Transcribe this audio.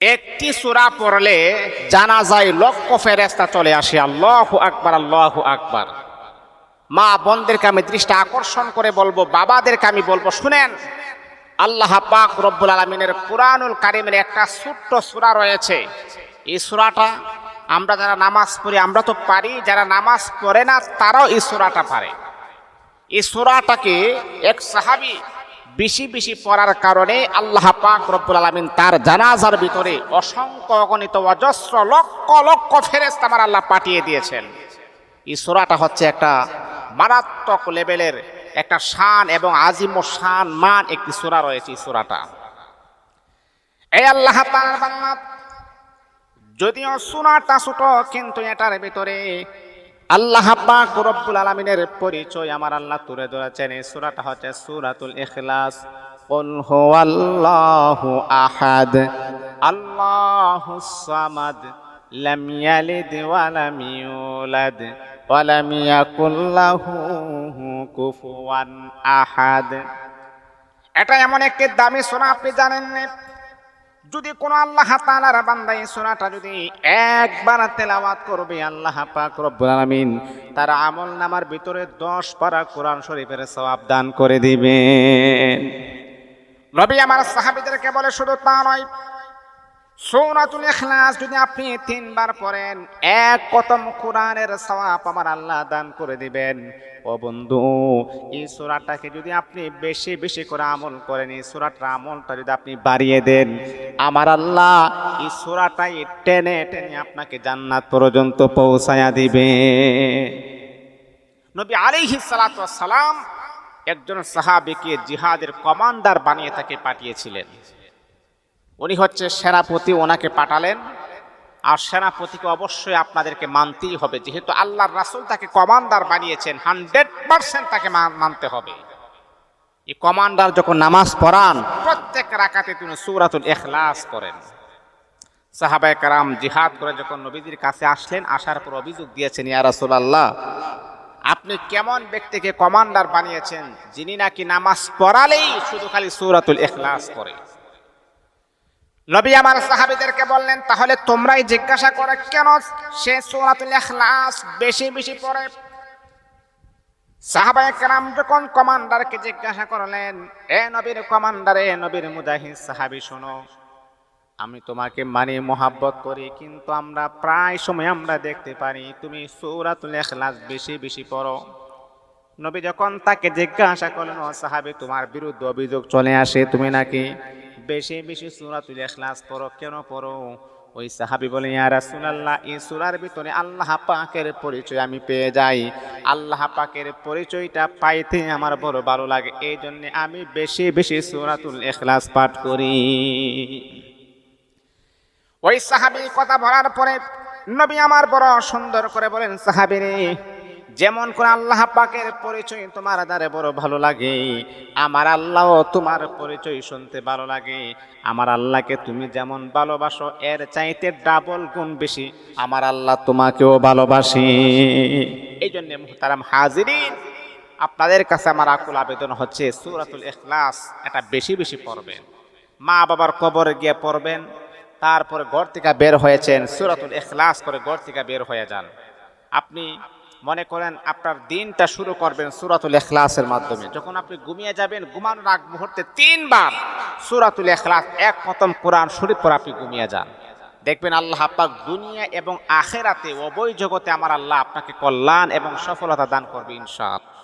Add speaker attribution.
Speaker 1: একটি সূরা পড়লে জানা যায় লক্ষ ফেরেস্তা চলে আসে, আল্লাহ আকবার আল্লাহ আকবার। মা বোনদেরকে আমি দৃষ্টি আকর্ষণ করে বলব, বাবাদেরকে আমি বলব, শুনেন, আল্লাহ পাক রব্বুল আলমিনের কুরআনুল কারিমের একটা ছোট্ট সূরা রয়েছে। এই সূরাটা আমরা যারা নামাজ পড়ি, আমরা তো পারি, যারা নামাজ পড়ে না, তারাও এই সূরাটা পারে। এই সূরাটাকে এক সাহাবী বেশি বেশি পড়ার কারণে আল্লাহ পাক রব্বুল আলমিন তার জানাজার ভিতরে অসংখ্য অগণিত অজস্র লক্ষ লক্ষ ফেরেস্ত আমার আল্লাহ পাঠিয়ে দিয়েছেন। এই সূরাটা হচ্ছে একটা মারাত্মক লেভেলের একটা শান এবং আজিম ও শান মান একটি সূরা রয়েছে এই সূরাটা। এই আল্লাহ যদিও সূরাটা ছোট, কিন্তু এটার ভিতরে আল্লাহ পাক রব্বুল আলামিনের পরিচয় আমার আল্লাহ তুলে ধরেছেন। এই সুরাটা হচ্ছে সুরাতুল ইখলাস। কুল হুয়াল্লাহু আহাদ। আল্লাহুস সামাদ। লাম ইয়ালিদ ওয়া লাম ইউলাদ। ওয়া লাম ইয়াকুল লাহু কুফুয়ান আহাদ। এটা এমন একটি দামি সোনা আপনি জানেন না? যদি কোন আল্লাহ তালার বান্দা সোনাটা যদি একবার তেলাওয়াত করবে, আল্লাহ পাক রব্বুল আলামিন তার আমল নামার ভিতরে 10 পারা কোরআন শরীফের সওয়াব দান করে দিবেন। নবী আমার সাহাবিদেরকে বলে, শুধু তা নয় সূরাতুল ইখলাস যদি আপনি তিনবার পড়েন, এক কতম কোরআনের সওয়াব আমার আল্লাহ দান করে দিবেন। ও বন্ধু, এই সূরাটাকে যদি আপনি বেশি বেশি করে আমল করেন, এই সূরাটার আমলটা যদি আপনি বাড়িয়ে দেন, আমার আল্লাহ এই সূরাটাই টেনে টেনে আপনাকে জান্নাত পর্যন্ত পৌঁছায়া দিবে। নবী সালাতু সালাম একজন সাহাবীকে জিহাদের কমান্ডার বানিয়ে তাকে পাঠিয়েছিলেন। উনি হচ্ছে সেনাপতি, ওনাকে পাঠালেন। আর সেনাপতিকে অবশ্যই আপনাদেরকে মানতেই হবে। যেহেতু আল্লাহর রাসুল তাকে কমান্ডার বানিয়েছেন, হান্ড্রেড পার্সেন্ট তাকে মানতে হবে। এই কমান্ডার যখন নামাজ পড়ান, প্রত্যেক রাকাতে তিনি সূরাতুল এখলাস করেন সাহাবায়ে কারাম জিহাদ করে যখন নবীজির কাছে আসলেন, আসার পর অভিযোগ দিয়েছেন, ইয়া রাসূলুল্লাহ, আপনি কেমন ব্যক্তিকে কমান্ডার বানিয়েছেন, যিনি নাকি নামাজ পড়ালেই শুধু খালি সূরাতুল এখলাস করে নবী আমার সাহাবিদেরকে বললেন, তাহলে তোমরাই জিজ্ঞাসা করে, কেন সে সূরাতুল ইখলাস বেশি বেশি পড়ে? সাহাবায়ে কেরাম যখন কমান্ডারকে জিজ্ঞাসা করলেন, এ নবীর কমান্ডার, এ নবীর মুজাহিদ, সাহাবী শোনো, আমি তোমাকে মানি, মোহাব্বত করি, কিন্তু আমরা প্রায় সময় আমরা দেখতে পারি, তুমি সূরাতুল ইখলাস বেশি বেশি পড়ো। নবী যখন তাকে জিজ্ঞাসা করলেন, ও সাহাবী, তোমার বিরুদ্ধে অভিযোগ চলে আসে, তুমি নাকি বেশি বেশি সূরাতুল ইখলাস পড়ো, কেন পড়ো? ওই সাহাবি বলে, ইয়া রাসূলুল্লাহ, এই সূরার ভিতরে আল্লাহ পাকের পরিচয় আমি পেয়ে যাই। আল্লাহ পাকের পরিচয়টা পাইতে আমার বড় ভালো লাগে। এই জন্য আমি বেশি বেশি সূরাতুল ইখলাস পাঠ করি। ওই সাহাবী কথা বলার পরে নবী আমার বড় সুন্দর করে বলেন, সাহাবী রে যেমন করে আল্লাহ পাকের পরিচয় তোমার দ্বারে বড় ভালো লাগে, আমার আল্লাহ তোমার পরিচয় শুনতে ভালো লাগে। আমার আল্লাহকে তুমি যেমন ভালোবাসো, এর চাইতে ডাবল গুণ বেশি আমার আল্লাহ তোমাকেও ভালোবাসি। এই জন্য মুহতারাম হাজিরিন, আপনাদের কাছে আমার আকুল আবেদন হচ্ছে সূরাতুল ইখলাস, এটা বেশি বেশি পড়বেন। মা বাবার কবরে গিয়ে পড়বেন, তারপরে ঘর থেকে বের হয়েছেন, সুরাতুল ইখলাস করে ঘর থেকে বের হয়ে যান। আপনি মনে করেন আপনার দিনটা শুরু করবেন সুরাতুল এখলাসের মাধ্যমে। যখন আপনি ঘুমিয়ে যাবেন, ঘুমানোর আগ মুহূর্তে তিনবার সুরাতুল এখলাস এক প্রথম কোরআন শরীফ পর আপনি ঘুমিয়ে যান। দেখবেন আল্লাহ আপাক দুনিয়া এবং আখেরাতে অবৈ জগতে আমার আল্লাহ আপনাকে কল্যাণ এবং সফলতা দান করবে ইনশাআল্লাহ।